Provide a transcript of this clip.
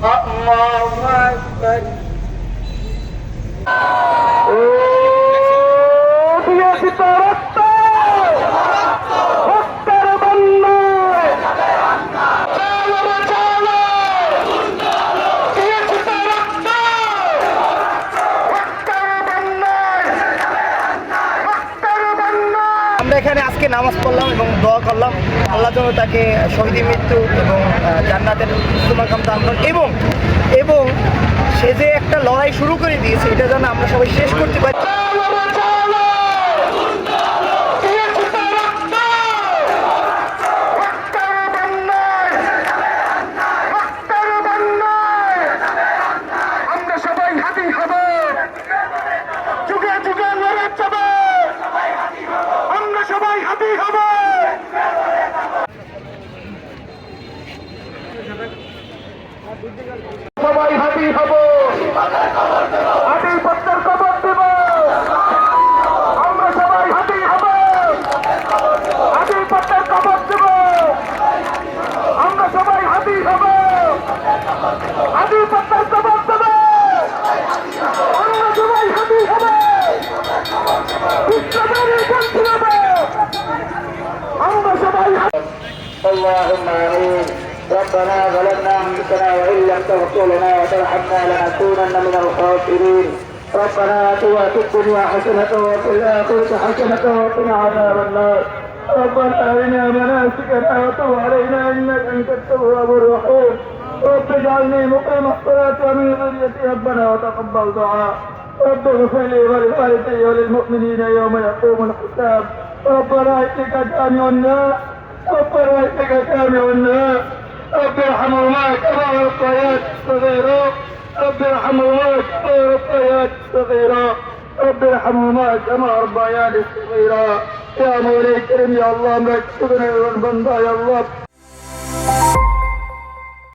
اللهم أكبر أوتي بترقى আজকে নামাজ পড়লাম এবং দোয়া করলাম। আল্লাহ যেন তাকে শহীদের মৃত্যু এবং জান্নাতের সুমাকাম দান করেন এবং এবং সে যে একটা লড়াই শুরু করে দিয়েছে, এটা যেন আমরা সবাই শেষ করতে পারি। হব। সবাই হাতি হব। হাতির পত্তর খবর দেব। আমরা সবাই হাতি হব। হাতির পত্তর খবর দেব। আমরা সবাই হাতি হব। اللهم آمين. ربنا ظلمنا أنفسنا وإن لم تغفر لنا وترحمنا لنكونن من الخاسرين. ربنا آتنا في الدنيا حسنة وفي الآخرة حسنة وقنا عذاب النار. ربنا أرنا مناسكنا وتب علينا إنك أنت التواب الرحيم. رب اجعلني مقيم الصلاة ومن ذريتي ربنا وتقبل دعاء. رب اغفر لي ولوالدي وللمؤمنين يوم يقوم الحساب. ربنا إنك جامع الناس. انك جامع الناس رب ارحمهما كما ربيات صغيرا. رب ارحمهما كما ربيات صغيرا. رب ارحمهما كما ربيان صغيرا. يا مولاي الكريم يا الله ما يا الله.